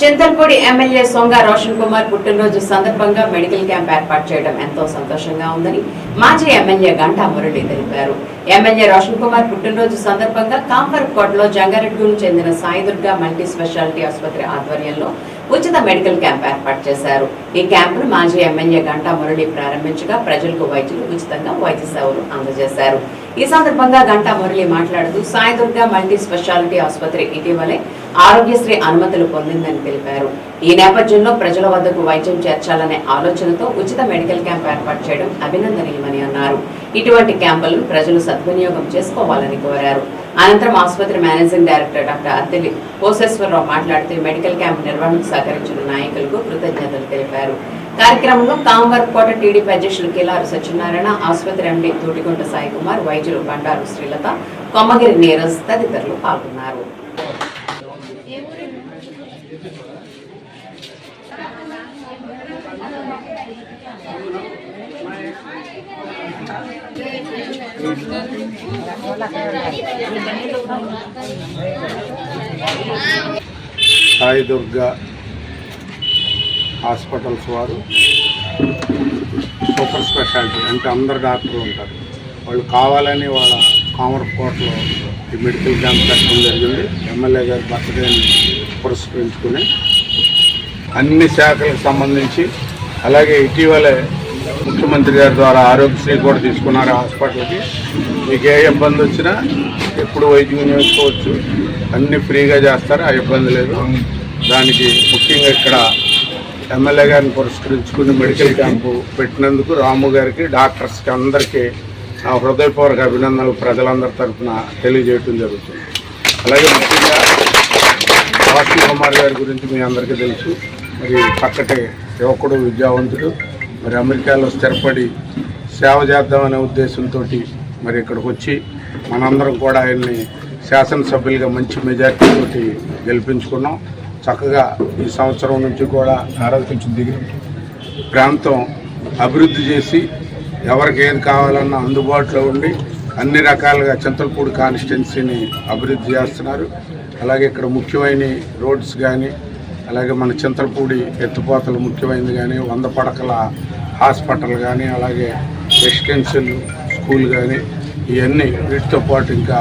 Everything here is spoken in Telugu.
చింతల్పూడి ఎమ్మెల్యే సొంగ రోషన్ కుమార్ పుట్టినరోజు సందర్భంగా మెడికల్ క్యాంప్ ఏర్పాటు చేయడం ఎంతో సంతోషంగా ఉందని మాజీ ఎమ్మెల్యే గంటా మురళి తెలిపారు. ఎమ్మెల్యే రోషన్ కుమార్ పుట్టినరోజు సందర్భంగా కాంపర్కోటలో జంగారెడ్డికు చెందిన సాయిదుర్గ మల్టీ స్పెషాలిటీ ఆసుపత్రి ఆధ్వర్యంలో ఉచిత మెడికల్ క్యాంప్ ఏర్పాటు చేశారు. ఈ క్యాంపును మాజీ ఎమ్మెల్యే గంటా మురళి ప్రారంభించగా ప్రజలకు వైద్యులు ఉచితంగా వైద్య సేవలు అందజేశారు. ఈ సందర్భంగా గంటా మురళి మాట్లాడుతూ సాయిదుర్గ మల్టీ స్పెషాలిటీ ఆసుపత్రి ఇటీవలే ఆరోగ్యశ్రీ అనుమతులు పొందిందని తెలిపారు. ఈ నేపథ్యంలో ప్రజల వద్దకు వైద్యం చేర్చాలనే ఆలోచనతో ఉచిత మెడికల్ క్యాంప్ ఏర్పాటు చేయడం అభినందనీయమని అన్నారు. ఇటువంటి క్యాంపులను ప్రజలు సద్వినియోగం చేసుకోవాలని కోరారు. అనంతరం ఆసుపత్రి managing director doctor Attili Koseswararao మాట్లాడుతూ మెడికల్ క్యాంప్ నిర్వహణకు సహకరించిన నాయకులకు కృతజ్ఞతలు తెలిపారు. కార్యక్రమంలో కాంవర్కోట టీడీపీ అధ్యక్షులు కిలారు సత్యనారాయణ ఆసుపత్రి ఎండి తోటికొంట సాయి కుమార్ వైద్యులు బండారు శ్రీలత కొమ్మగిరి నీరజ్ తదితరులు పాల్గొన్నారు. సాయి దుర్గా హాస్పిటల్స్ వారు. సూపర్ స్పెషాలిటీ అంటే అందరు డాక్టర్లు ఉంటారు. వాళ్ళు కావాలని వాళ్ళ కామర్కోటలో ఈ మెడికల్ క్యాంప్ పెట్టడం జరిగింది. ఎమ్మెల్యే గారి బర్త్డేని పురస్కరించుకుని అన్ని శాఖలకు సంబంధించి అలాగే ఇటీవలే ముఖ్యమంత్రి గారి ద్వారా ఆరోగ్యశ్రీ కూడా తీసుకున్నారు హాస్పిటల్కి. మీకు ఏ ఇబ్బంది వచ్చినా ఎప్పుడు వైద్యం చేసుకోవచ్చు అన్నీ ఫ్రీగా చేస్తారు ఆ ఇబ్బంది లేదు. దానికి ముఖ్యంగా ఇక్కడ ఎమ్మెల్యే గారిని పురస్కరించుకుని మెడికల్ క్యాంపు పెట్టినందుకు రాము గారికి డాక్టర్స్కి అందరికీ నా హృదయపూర్వక అభినందనలు ప్రజలందరి తరఫున తెలియజేయటం జరుగుతుంది. అలాగే ముఖ్యంగా వాసు కుమార్ గారి గురించి మీ అందరికీ తెలుసు. మరి పక్కటే యువకుడు విద్యావంతుడు మరి అమెరికాలో స్థిరపడి సేవ చేద్దామనే ఉద్దేశంతో మరి ఇక్కడికి వచ్చి మనందరం కూడా ఆయన్ని శాసనసభ్యులుగా మంచి మెజార్టీతోటి గెలిపించుకున్నాం. చక్కగా ఈ సంవత్సరం నుంచి కూడా కొంచెం దిగి ప్రాంతం అభివృద్ధి చేసి ఎవరికి ఏది కావాలన్నా అందుబాటులో ఉండి అన్ని రకాలుగా చింతలపూడి కాన్స్టిట్యున్సీని అభివృద్ధి చేస్తున్నారు. అలాగే ఇక్కడ ముఖ్యమైన రోడ్స్ కానీ అలాగే మన చింతలపూడి ఎత్తుపోతలు ముఖ్యమైనది కానీ వంద పడకల హాస్పిటల్ కానీ అలాగే రెసిడెన్షియల్ స్కూల్ కానీ ఇవన్నీ వీటితో పాటు ఇంకా